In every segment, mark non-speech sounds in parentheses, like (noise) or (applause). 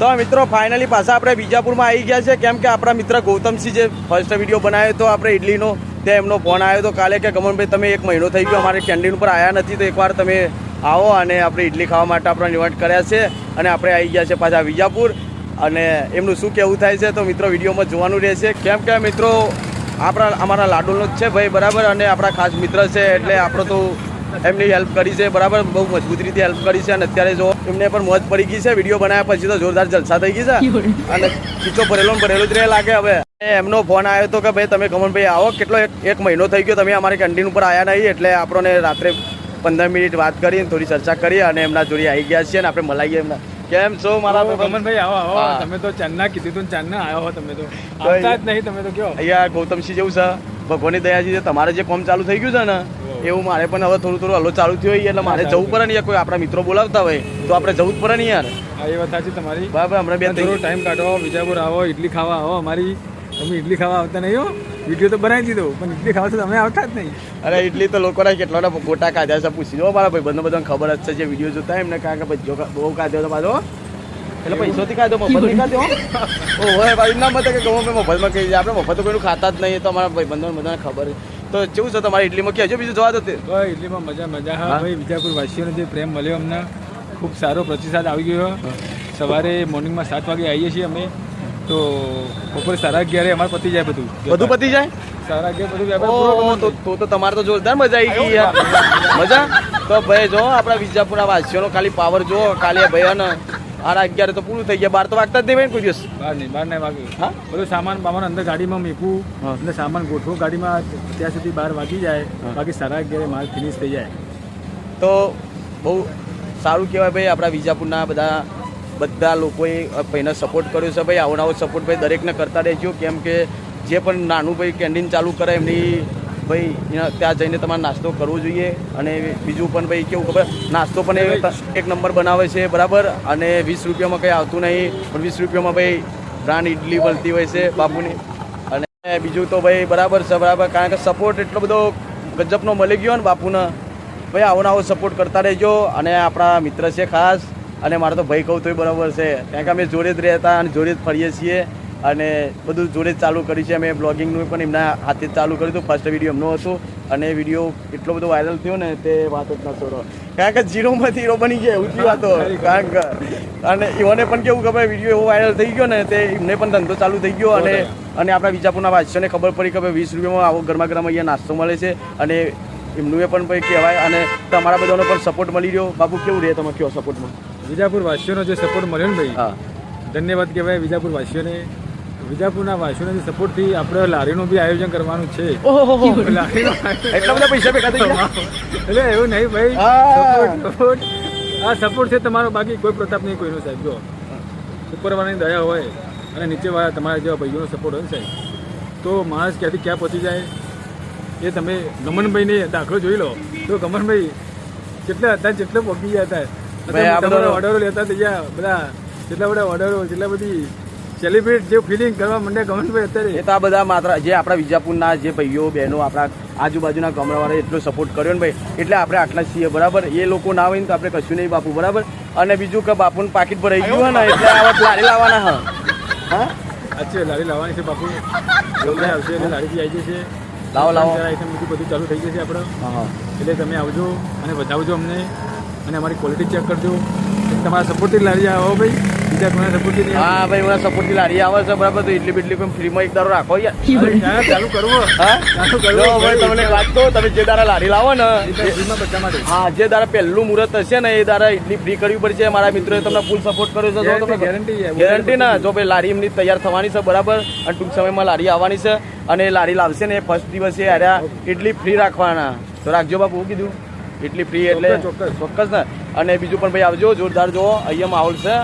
તો મિત્રો ફાઇનલી પાછા આપણે બીજાપુરમાં આવી ગયા છે કેમ કે આપણા મિત્ર ગૌતમસિંહ જે ફર્સ્ટ વીડિયો બનાવ્યો તો આપણે ઇડલીનો, તે એમનો ફોન આવ્યો તો કાલે કે ગમનભાઈ તમે એક મહિનો થઈ ગયો અમારે કેન્ટીન ઉપર આવ્યા નથી, તો એકવાર તમે આવો અને આપણે ઇડલી ખાવા માટે આપણે ઇન્વાઇટ કર્યા છે. અને આપણે આવી ગયા છે પાછા વિજાપુર. અને એમનું શું કહેવું થાય છે, તો મિત્રો વિડીયોમાં જોવાનું રહેશે. કેમ કે મિત્રો, આપણા, અમારા લાડુનો જ છે ભાઈ, બરાબર? અને આપણા ખાસ મિત્ર છે, એટલે આપણો તો એમની હેલ્પ કરી છે બરાબર? બહુ મજબૂત રીતે હેલ્પ કરી છે અને અત્યારે જો એમને પણ મોજ પડી ગઈ છે વીડિયો બનાવ્યા પછી તો જોરદાર જલસા થઈ ગઈ છે. અને ખીચો ભરેલો ભરેલો જ રહે લાગે હવે. એમનો ફોન આવ્યો હતો કે ભાઈ તમે કમનભાઈ આવો. કેટલો એક મહિનો થઈ ગયો તમે અમારી કેન્ટીન ઉપર આવ્યા નહીં એટલે આપણને રાત્રે પંદર મિનિટ વાત કરી થોડી ચર્ચા કરી અને એમના જોડે આવી ગયા છીએ અને આપણે મલાઈએ એમના. કેમ છો મારા? ગમનભાઈ આવો આવો. તમે તો ચાંદના કીધું તું ચાંદના આવ્યો હો તમે તો. આવતા જ નહીં તમે તો કયો. અહીંયા ગૌતમસિંહ જેવું છે. ભગવાનની દયાજી તમારે જે કોમ ચાલુ થઈ ગયું છે ને એવું મારે પણ હવે થોડું થોડું હલો ચાલુ થયું હોય એટલે મારે જવું પડે ને યાર કોઈ આપણા મિત્રો બોલાવતા હોય તો આપણે જવું જ પડે ને યાર. એ વાત સાચી તમારી. બરાબર હમણાં બે થોડો ટાઈમ કાઢો વિજાપુર આવો ઇડલી ખાવા આવો અમારી તમે ઇડલી ખાવા આવતા નહીં હો. વીડિયો તો બનાવી દીધો પણ ઇડલી ખાવા તો તમે આવતા જ નહીં. અરે ઇડલી તો લોકોના કેટલા ગોટા કાઢ્યા છે પૂછી જો મારા ભાઈ બંને બધાને ખબર જ છે જે વીડિયો જોતા એમને કારણ કે ભાઈ જો બહુ કાઢ્યો તો પાછો. એટલે પૈસોથી કાઢ્યો મફત નહીં કાઢ્યો ઓ હોય ભાઈ ના મતે કે ગમે મફતમાં કહી આપણે મફત તો કોઈનું ખાતા જ નહીં તો અમારા ભાઈ બંધો બધાને ખબર છે. તો કેવું છે તમારી ઇડલીમાં? કહેજો બીજું જવા દો તે. ઇડલીમાં મજા મજા. હા? ભાઈ વિજાપુર વાસીઓને જે પ્રેમ મળ્યો અમને ખૂબ સારો પ્રતિસાદ આવી ગયો. સવારે મોર્નિંગમાં સાત વાગે આવીએ છીએ અમે. તો બપોરે સાડા અગિયારે અમારે પતી જાય બધું. બધું પતી જાય? સાડા અગિયાર બધું તો તો તમારે તો જોરદાર મજા આવી ગઈ યાર. મજા? તો ભાઈ જો આપણા વિજાપુરા વાસીઓનો ખાલી પાવર જો કાલે ભાઈ આરા અગિયારે તો પૂરું થઈ ગયા બાર તો વાગતા જ નહીં ભાઈ કોઈ દિવસ બાર નહીં બાર નહીં વાગ્યું હા? બધું સામાન બામાન અંદર ગાડીમાં મૂકવું. અને સામાન ગોઠવું ગાડીમાં ત્યાં સુધી બાર વાગી જાય બાકી સાડા અગિયારે માલ ફિનિશ થઈ જાય તો બહુ સારું કહેવાય ભાઈ આપણા વિજાપુરના બધા બધા લોકોએ ભાઈને સપોર્ટ કર્યો છે ભાઈ આવો નવો સપોર્ટ ભાઈ દરેકને કરતા રહેજો કેમ કે જે પણ નાનું ભાઈ કેન્ટીન ચાલુ કરે એમની ભાઈ ત્યાં- જઈને તમારે નાસ્તો કરવો જોઈએ. અને બીજું પણ ભાઈ, કેવું ખબર? નાસ્તો પણ એક નંબર બનાવે છે, બરાબર? અને વીસ રૂપિયામાં કંઈ આવતું નહીં. પણ વીસ રૂપિયામાં ભાઈ બ્રાન્ડ ઇડલી મળતી હોય છે બાપુની. અને બીજું તો ભાઈ, બરાબર છે, બરાબર. કારણ કે સપોર્ટ એટલો બધો ગજબનો મળી ગયો ને બાપુને. ભાઈ, આવો આવો સપોર્ટ કરતા રહેજો. અને આપણા મિત્ર છે ખાસ. અને મારે તો ભાઈ કહું તોય બરાબર છે. કારણ કે અમે જોડે જ રહેતા અને જોડે જ ફરીએ છીએ. અને બધું જોડે ચાલુ કર્યું છે. અમે બ્લોગિંગનું પણ એમના હાથે જ ચાલુ કર્યું હતું. ફર્સ્ટ વીડિયો એમનો હતો અને વીડિયો એટલો બધો વાયરલ થયો ને તે વાત જ નતો છોડો. કારણ કે ઝીરોમાંથી હીરો બની ગયા એવું (laughs) વાતો. કારણ કે અને એઓને પણ કેવું ખબર વીડિયો એવો વાયરલ થઈ ગયો ને તે એમને પણ ધંધો ચાલુ થઈ ગયો અને અને આપણા વિજાપુરના વાસીઓને ખબર પડી કે વીસ રૂપિયામાં આવો ગરમા ગરમ અહીંયા નાસ્તો મળે છે અને એમનું એ પણ ભાઈ કહેવાય અને તમારા બધાનો પણ સપોર્ટ મળી રહ્યો. બાપુ કેવું રહે તમે કયો સપોર્ટમાં વિજાપુર વાસીઓનો જે સપોર્ટ મળ્યો ને ભાઈ હા. ધન્યવાદ કહેવાય વિજાપુર વાસીઓને. વિજાપુરના વાસીઓના સપોર્ટથી આપણે લારીનું બી આયોજન કરવાનું છે. (laughs) એટલા બધા પૈસા ભેગા થઈ ગયા. એટલે એવું નહીં ભાઈ સપોર્ટ આ સપોર્ટ છે તમારો બાકી કોઈ પ્રતાપ નહીં કોઈનો સાહેબ. જો ઉપરવાળાની દયા હોય અને નીચેવાળા તમારા જેવા ભાઈઓનો સપોર્ટ હોય સાહેબ. તો માણસ ક્યાંથી ક્યાં પહોંચી જાય એ તમે ગમનભાઈને દાખલો જોઈ લો. તો ગમનભાઈ કેટલા હતા જેટલા પહોંચી ગયા હતા? તમારા ઓર્ડરો લેતા થઈ ગયા બધા જેટલા બધા ઓર્ડરો જેટલા બધી સેલિબ્રેટ જે ફિલિંગ કરવા મને ગમનભાઈ અત્યારે. એ તો આ બધા માત્ર જે આપણા વિજાપુરના જે ભાઈઓ બહેનો આપણા આજુબાજુના ગામડાવાળા એટલો સપોર્ટ કર્યો ને ભાઈ એટલે આપણે આટલા છીએ બરાબર? એ લોકો ના હોય ને તો આપણે કશું નહીં બાપુ બરાબર? અને બીજું કે બાપુનું પાકીટ ભરાઈ ગયું હોય ને એટલે આ વખત લારી લાવવાના હા. હા? અચ્છા લારી લાવવાની છે બાપુ. જલ્દી આવશે એટલે લારી આવી જશે. લાવો, લાવો. બધું બધું ચાલુ થઈ જશે આપણે. હા હા. એટલે તમે આવજો અને બતાવજો અમને. અને અમારી ક્વોલિટી ચેક કરજો. તમારા સપોર્ટથી લારી આવો ભાઈ. બીજા કોના સપોર્ટથી હા ભાઈ મને સપોર્ટથી લારી આવે છે બરાબર. તો ઇડલી બિડલી પણ ફ્રીમાં એક દારો રાખો યાર. ચાલુ કરવો. હા? ચાલુ કરવો. ભાઈ તમને વાત તો તમે જે દારા લારી લાવો ને બધા માટે. હા જે દારા પહેલું મુહૂર્ત હશે ને એ દારા ઇડલી ફ્રી કરવી પડશે. મારા મિત્રોએ તમને ફૂલ સપોર્ટ કર્યો છે તમે ગેરંટી ગેરંટી ના જો ભાઈ લારી એમની તૈયાર થવાની છે બરાબર. અને ટૂંક સમયમાં લારી આવવાની છે અને એ લારી લાવશે ને એ ફર્સ્ટ દિવસે આર્યા ઇડલી ફ્રી રાખવાના. તો રાખજો બાપુ કીધું? ઇડલી ફ્રી એટલે ચોક્કસ. ચોક્કસ ને. અને બીજું પણ ભાઈ આવજો જોરદાર જુઓ અહીંયા માહોલ છે.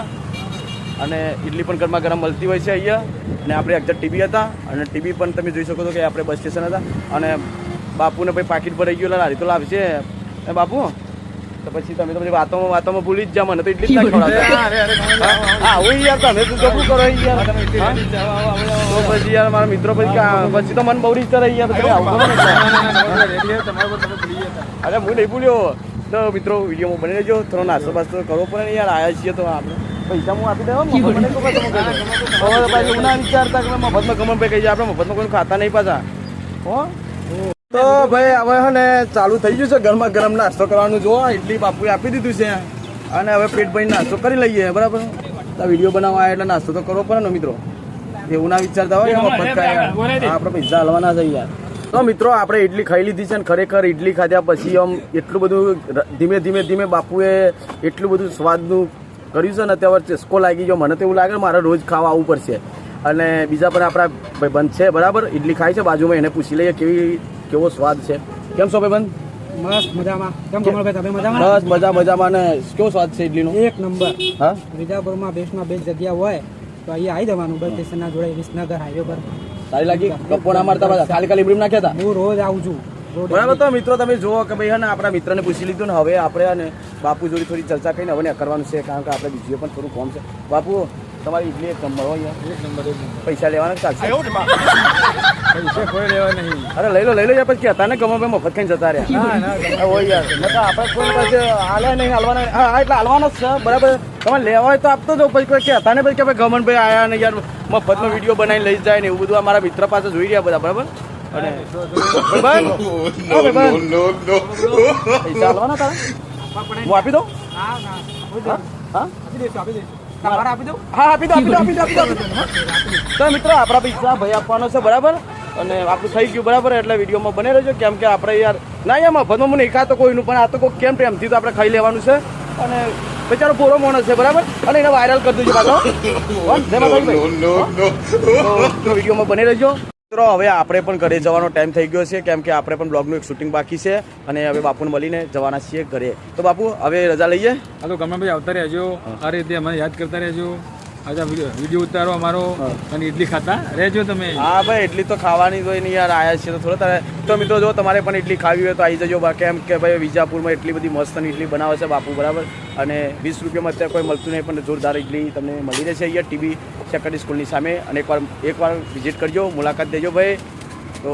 અને ઇડલી પણ ગરમા ગરમ મળતી હોય છે અહીંયા. અને આપણે એક્ઝેક્ટ ટીવી હતા અને ટીવી પણ તમે જોઈ શકો છો કે આપણે બસ સ્ટેશન હતા. અને બાપુને ભાઈ પાકીટ ભરાઈ ગયું લારી તો લાવશે. એ બાપુ તો પછી તમે તો બધી વાતોમાં વાતોમાં ભૂલી જ જા મને તો ઇડલી જ. હા હું યાર તમે તું જબરું કરો યાર? તો પછી યાર મારા મિત્રો પછી પછી તો મન બહુ રીત રહી યાર તમારા. અરે હું નહીં ભૂલ્યો. તો મિત્રો વિડીયોમાં બની રહેજો. થોડો નાસ્તો બાસ્તો કરવો પડે ને યાર આવ્યા છીએ તો આપણે. પૈસા હું આપી દેવા? મફતમાં ખબર તમે ભાઈ એવું ના વિચારતા કે મફતમાં ગમનભાઈ કહી જાય આપણે મફતમાં કોઈ ખાતા નહીં પાછા. હો? તો ભાઈ હવે હે ને ચાલુ થઈ ગયું છે ગરમા ગરમ નાસ્તો કરવાનું. જો ઇડલી બાપુએ આપી દીધું છે. અને હવે પેટ ભરીને નાસ્તો કરી લઈએ બરાબર? તો વીડિયો બનાવવા આવ્યા એટલે નાસ્તો તો કરવો પડે ને મિત્રો. એવું ના વિચારતા હોય મફત ખાય. આપણે પૈસા હલવાના છે યાર. તો મિત્રો આપણે ઇડલી ખાઈ લીધી છે ને ખરેખર ઇડલી ખાધ્યા પછી આમ એટલું બધું ધીમે ધીમે ધીમે બાપુએ એટલું બધું સ્વાદનું કર્યું છે ને અત્યારે ચસ્કો લાગી ગયો. મને તો એવું લાગે મારે રોજ ખાવા આવવું પડશે. અને બીજા પણ આપણા ભાઈબંધ છે બરાબર? ઇડલી ખાય છે બાજુમાં એને પૂછી લઈએ કેવી કેવો સ્વાદ છે. કેમ છો ભાઈબંધ? મસ્ત મજામાં. કેમ કમલભાઈ તમે મજામાં? બસ મજા મજામાં. ને કેવો સ્વાદ છે ઇડલીનો એક નંબર. હા? વિજાપુરમાં બેસ્ટમાં બેસ્ટ જગ્યા હોય તો અહીંયા આવી જવાનું. બસ સ્ટેશનના જોડે વિસનગર હાઈવે પર. સારી લાગી ગપ્પો ના મારતા પાછા. ખાલી ખાલી બ્રીમ નાખ્યા હતા? હું રોજ આવું છું. બરાબર તો મિત્રો તમે જુઓ કે ભાઈ હે ને આપણા મિત્રને પૂછી લીધું ને હવે આપણે અને બાપુ જોડે થોડી ચર્ચા કરીને હવે કરવાનું છે કારણ કે આપણે બીજું પણ થોડું કોમ છે. બાપુ તમારી ઇડલી એક નંબર હોય એક નંબર પૈસા લેવાના ચાલશે? કોઈ લેવા નહીં. અરે લઈ લો લઈ લો યાર પછી કહેતા ને કમો મફત ખાઈને જતા રહ્યા. હોય યાર. ન આપણે કોઈ પાસે હાલે નહીં હાલવાના હા એટલે હાલવાનો જ છે બરાબર. તમારે લેવા હોય તો આપતો જાઓ પછી કોઈ કહેતા ને પછી કે ભાઈ ગમનભાઈ આયા ને યાર મફતનો વીડિયો બનાવીને લઈ જાય ને એવું બધું. અમારા મિત્ર પાસે જોઈ રહ્યા બધા બરાબર? આપી દઉં? હા? આપી દો આપી દો આપી દો, આપી દો તો મિત્રો આપણા પૈસા ભાઈ આપવાનો છે બરાબર? અને આપણું થઈ ગયું બરાબર એટલે વિડીયોમાં બને રહેજો. કેમ કે આપણે યાર ના યાર મફતમાં મને એકાતો કોઈનું પણ આ તો કોઈ કેમ પ્રેમથી તો આપણે ખાઈ લેવાનું છે. અને બિચારો પૂરો માણસ છે બરાબર? અને એને વાયરલ કરી દેજો પાછો. હો? તો વિડીયોમાં બને રહેજો. મિત્રો હવે આપણે પણ ઘરે જવાનો ટાઈમ થઈ ગયો છે કેમ કે આપણે પણ બ્લોગનું એક શૂટિંગ બાકી છે. અને હવે બાપુને મળીને જવાના છીએ ઘરે. તો બાપુ હવે રજા લઈએ? આ તો ગમે ભાઈ આવતા રહેજો. આ રીતે અમને યાદ કરતા રહેજો. આજે વીડિયો ઉતારો અમારો અને ઇડલી ખાતા. રહેજો તમે. હા ભાઈ ઇડલી તો ખાવાની તો નહીં યાર આયા છે તો થોડો તારે તો મિત્રો જો તમારે પણ ઇડલી ખાવી હોય તો આવી જજો બા. કેમ કે ભાઈ વિજાપુરમાં એટલી બધી મસ્ત ઇડલી બનાવે છે બાપુ બરાબર? અને વીસ રૂપિયામાં અત્યારે કોઈ મળતું નહીં પણ જોરદાર ઇડલી તમને મળી રહેશે અહીંયા ટીબી સેકન્ડરી સ્કૂલની સામે. અને એકવાર એકવાર વિઝિટ કરજો મુલાકાત દેજો ભાઈ. તો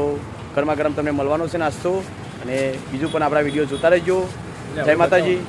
ગરમા ગરમ તમને મળવાનો છે નાસ્તો. અને બીજું પણ આપણા વીડિયો જોતા રહેજો. જય માતાજી.